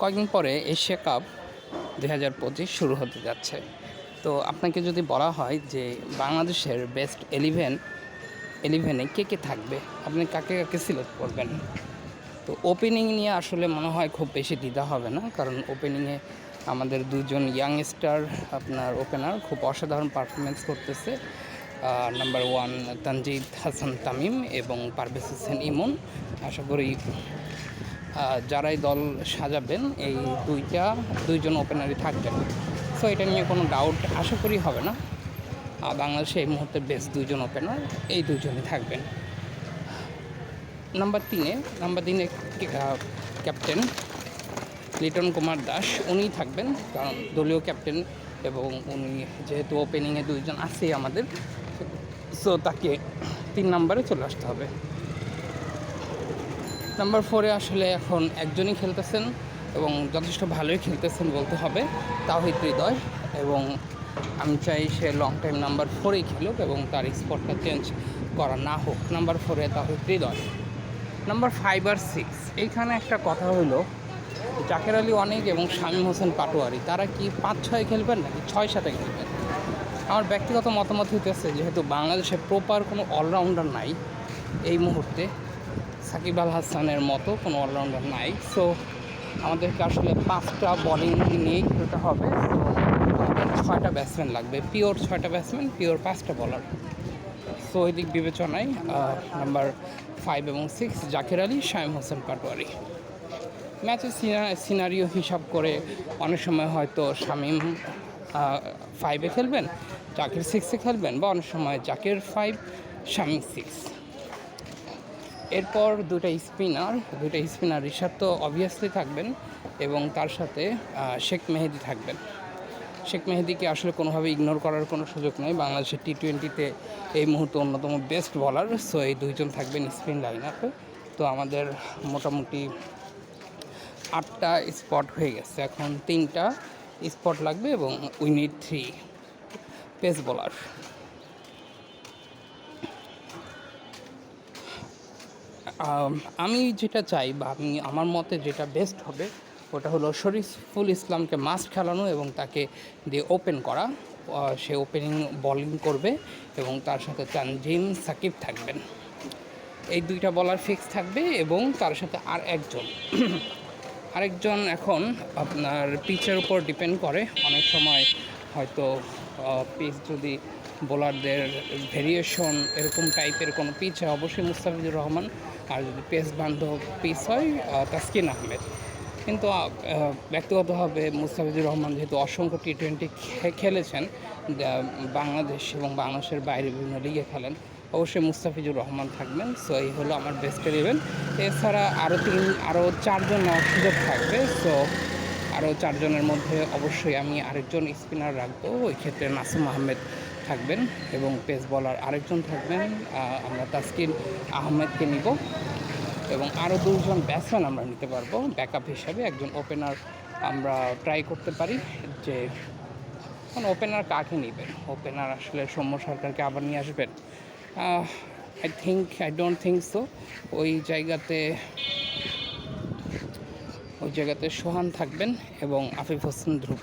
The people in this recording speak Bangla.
কয়েকদিন পরে এশিয়া কাপ দুই হাজার পঁচিশ শুরু হতে যাচ্ছে। তো আপনাকে যদি বলা হয় যে বাংলাদেশের বেস্ট এলিভেন এলিভেনে কে কে থাকবে? আপনি কাকে কাকে সিলেক্ট করবেন? তো ওপেনিং নিয়ে আসলে মনে হয় খুব বেশি দ্বিধা হবে না, কারণ ওপেনিংয়ে আমাদের দুজন ইয়াংস্টার আপনার ওপেনার খুব অসাধারণ পারফরমেন্স করতেছে। নাম্বার ওয়ান তানজিদ হাসান তামিম এবং পারভেজ হোসেন ইমন। আশা করি যারাই দল সাজাবেন, এই দুইটা, দুইজন ওপেনারই থাকবেন। সো এটা নিয়ে কোনো ডাউট আশা করি হবে না। বাংলাদেশে এই মুহূর্তে বেস্ট দুইজন ওপেনার এই দুইজনই থাকবেন। নাম্বার তিনে নাম্বার তিনে ক্যাপ্টেন লিটন কুমার দাস, উনিই থাকবেন। কারণ দলীয় ক্যাপ্টেন এবং উনি যেহেতু ওপেনিংয়ে দুইজন আছেই আমাদের সো তাকে তিন নম্বরে চলে আসতে হবে। নাম্বার ফোরে আসলে এখন একজনই খেলতেছেন এবং যথেষ্ট ভালোই খেলতেছেন বলতে হবে তাহিদ হৃদয়। এবং আমি চাই সে লং টাইম নাম্বার ফোরেই খেলুক এবং তার স্পটটা চেঞ্জ করা না হোক। নাম্বার ফোরে তাহিদ হৃদয়। নাম্বার ফাইভ আর সিক্স এইখানে একটা কথা হলো, জাকের আলী অনেক এবং শামীম হোসেন পাটোয়ারি, তারা কি পাঁচ ছয় খেলবেন নাকি ছয় সাথে খেলবেন? আমার ব্যক্তিগত মতামত হইতেছে, যেহেতু বাংলাদেশে প্রপার কোনো অলরাউন্ডার নাই এই মুহূর্তে সাকিব আল হাসানের মতো কোনো অলরাউন্ডার নাই। সো আমাদেরকে আসলে পাঁচটা বলিং নিয়েই খেলতে হবে। So, আমাদের ছয়টা ব্যাটসম্যান লাগবে। পিওর ছয়টা ব্যাটসম্যান পিওর পাঁচটা বলার সো ওই দিক বিবেচনায় নাম্বার ফাইভ এবং সিক্স জাকির আলী শাইম হোসেন পাটোয়ারি। ম্যাচের সিনারিও হিসাব করে অনেক সময় হয়তো শামিম ফাইভে খেলবেন জাকির সিক্সে খেলবেন বা অনেক সময় জাকির ফাইভ শামিম সিক্স এরপর দুটা স্পিনার দুটা স্পিনার ঋষাদ তো অবভিয়াসলি থাকবেন এবং তার সাথে শেখ মেহেদি থাকবেন। শেখ মেহেদিকে আসলে কোনোভাবে ইগনোর করার কোনো সুযোগ নেই। বাংলাদেশের টি টোয়েন্টিতে এই মুহূর্তে অন্যতম বেস্ট বলার সো এই দুইজন থাকবেন স্পিন লাইন আপে তো আমাদের মোটামুটি আটটা স্পট হয়ে গেছে। এখন তিনটা স্পট লাগবে এবং we need three pace bowler um, যেটা চাই বা আমি আমার মতে যেটা বেস্ট হবে ওটা হলো শরীফুল ইসলামকে মাস্ট খেলানো এবং তাকে দিয়ে ওপেন করা। সে ওপেনিং বোলিং করবে এবং তার সাথে তানজিম সাকিব থাকবেন। এই দুইটা বলার ফিক্স থাকবে এবং তার সাথে আর একজন। আরেকজন এখন আপনার পিচের উপর ডিপেন্ড করে। অনেক সময় হয়তো পিচ যদি বোলারদের ভেরিয়েশন এরকম টাইপের কোনো পিচ হয়, অবশ্যই মুস্তাফিজুর রহমান। আর যদি পেস বান্ধব পিচ হয় তাসকিন আহমেদ। কিন্তু ব্যক্তিগতভাবে মুস্তাফিজুর রহমান যেহেতু অসংখ্য টি টোয়েন্টি খেলেছেন বাংলাদেশ এবং বাংলাদেশের বাইরে বিভিন্ন লিগে খেলেন, অবশ্যই মুস্তাফিজুর রহমান থাকবেন। সো এই হলো আমার বেস্ট ইলেভেন এছাড়া আরও তিন আরও চারজন নেওয়ার সুযোগ থাকবে। সো আরও চারজনের মধ্যে অবশ্যই আমি আরেকজন স্পিনার রাখব। ওই ক্ষেত্রে নাসিম আহমেদ থাকবেন এবং পেস বলার আরেকজন থাকবেন আমরা তাসকিন আহমেদকে নিব এবং আরও দুজন ব্যাটসম্যান আমরা নিতে পারব ব্যাকআপ হিসাবে একজন ওপেনার আমরা ট্রাই করতে পারি যে এখন ওপেনার কাকে নেবেন? ওপেনার আসলে সৌম্য সরকারকে আবার নিয়ে আসবেন? I think I don't think so ওই জায়গাতে ওই জায়গাতে সোহান থাকবেন এবং আফিফ হোসেন ধ্রুব।